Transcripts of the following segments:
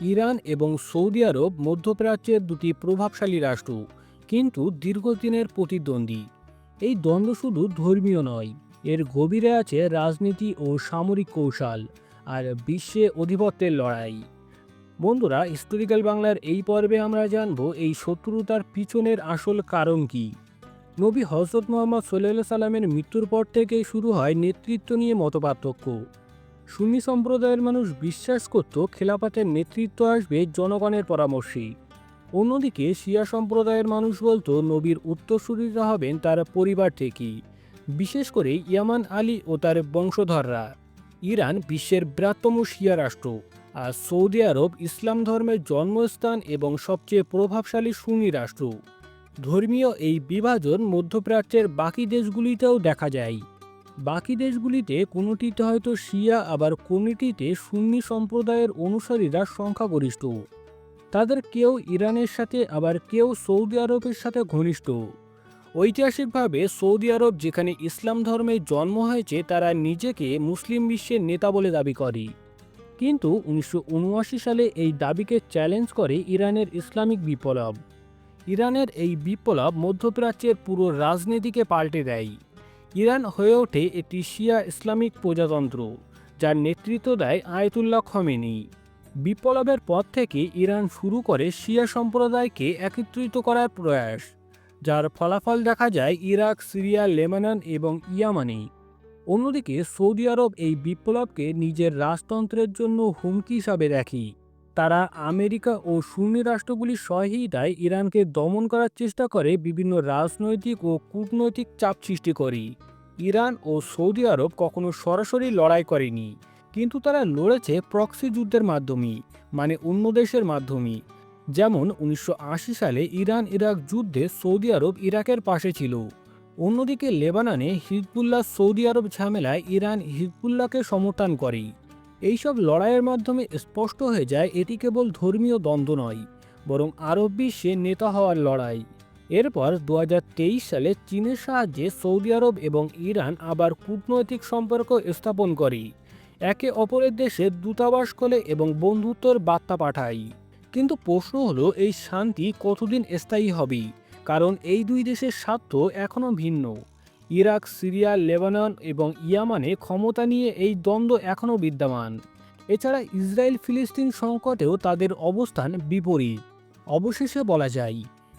Iran এবং Saudi আরব মধ্যপ্রাচ্যের দুটি প্রভাবশালী রাষ্ট্র, কিন্তু দীর্ঘদিনের প্রতিদ্বন্দ্বী। এই দ্বন্দ্ব শুধু ধর্মীয় নয়, এর গভীরে আছে রাজনীতি ও সামরিক কৌশল আর বিশ্বে অধিপত্যের লড়াই। বন্ধুরা হিস্টোরিক্যাল বাংলার এই পর্বে আমরা জানব এই শত্রুতার পিছনের আসল কারণ কি। নবী হজরত মোহাম্মদ সাল্লাহ সাল্লামের মৃত্যুর পর থেকেই শুরু হয় নেতৃত্ব নিয়ে মতপার্থক্য। সুন্নি সম্প্রদায়ের মানুষ বিশ্বাস করত খেলাফাতের নেতৃত্ব আসবে জনগণের পরামর্শেই অন্যদিকে শিয়া সম্প্রদায়ের মানুষ বলতো নবীর উত্তরসূরিরা হবেন তার পরিবার থেকেই বিশেষ করে ইয়ামান আলী ও তার বংশধররা। ইরান বিশ্বের বৃহত্তম শিয়া রাষ্ট্র, আর সৌদি আরব ইসলাম ধর্মের জন্মস্থান এবং সবচেয়ে প্রভাবশালী সুন্নি রাষ্ট্র। ধর্মীয় এই বিভাজন মধ্যপ্রাচ্যের বাকি দেশগুলিতেও দেখা যায়। বাকি দেশগুলিতে কোনোটিতে হয়তো শিয়া, আবার কোনোটিতে সুন্নি সম্প্রদায়ের অনুসারীরা সংখ্যাগরিষ্ঠ। তাদের কেউ ইরানের সাথে, আবার কেউ সৌদি আরবের সাথে ঘনিষ্ঠ। ঐতিহাসিকভাবে সৌদি আরব যেখানে ইসলাম ধর্মের জন্ম হয়েছে, তারা নিজেকে মুসলিম বিশ্বের নেতা বলে দাবি করে। কিন্তু উনিশশো উনআশি সালে এই দাবিকে চ্যালেঞ্জ করে ইরানের ইসলামিক বিপ্লব। ইরানের এই বিপ্লব মধ্যপ্রাচ্যের পুরো রাজনীতিকে পাল্টে দেয়। ইরান হয়ে ওঠে একটি শিয়া ইসলামিক প্রজাতন্ত্র, যার নেতৃত্ব দেয় আয়তুল্লাহ খমেনি। বিপ্লবের পর থেকে ইরান শুরু করে শিয়া সম্প্রদায়কে একত্রিত করার প্রয়াস, যার ফলাফল দেখা যায় ইরাক, সিরিয়া, লেবানন এবং ইয়ামানে। অন্যদিকে সৌদি আরব এই বিপ্লবকে নিজের রাজতন্ত্রের জন্য হুমকি হিসাবে দেখে। তারা আমেরিকা ও সুন্নি রাষ্ট্রগুলির সহায়তায় ইরানকে দমন করার চেষ্টা করে বিভিন্ন রাজনৈতিক ও কূটনৈতিক চাপ সৃষ্টি করে। ইরান ও সৌদি আরব কখনো সরাসরি লড়াই করেনি, কিন্তু তারা লড়েছে প্রক্সি যুদ্ধের মাধ্যমে মানে অন্য দেশের মাধ্যমে। যেমন উনিশশো আশি সালে ইরান ইরাক যুদ্ধে সৌদি আরব ইরাকের পাশে ছিল। অন্যদিকে লেবাননে হিজবুল্লাহ সৌদি আরব ঝামেলায় ইরান হিজবুল্লাহকে সমর্থন করে। এইসব লড়াইয়ের মাধ্যমে স্পষ্ট হয়ে যায় এটি কেবল ধর্মীয় দ্বন্দ্ব নয়, বরং আরব বিশ্বে নেতা হওয়ার লড়াই। এরপর দু হাজার তেইশ সালে চীনের সাহায্যে সৌদি আরব এবং ইরান আবার কূটনৈতিক সম্পর্ক স্থাপন করে, একে অপরের দেশে দূতাবাস খোলে এবং বন্ধুত্বর বার্তা পাঠায়। কিন্তু প্রশ্ন হলো, এই শান্তি কতদিন স্থায়ী হবে? কারণ এই দুই দেশের স্বার্থ এখনও ভিন্ন। ইরাক, সিরিয়া, লেবানন এবং ইয়ামানে ক্ষমতা নিয়ে এই দ্বন্দ্ব এখনও বিদ্যমান। এছাড়া ইসরায়েল ফিলিস্তিন সংকটেও তাদের অবস্থান বিপরীত। অবশেষে বলা যায়,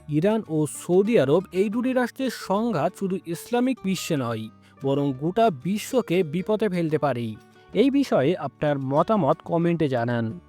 ইরান ও সৌদি আরব এই দুটি রাষ্ট্রের সংঘাত শুধু ইসলামিক বিশ্বে নয়, বরং গোটা বিশ্বকে বিপদে ফেলতে পারে। এই বিষয়ে আপনার মতামত কমেন্টে জানান।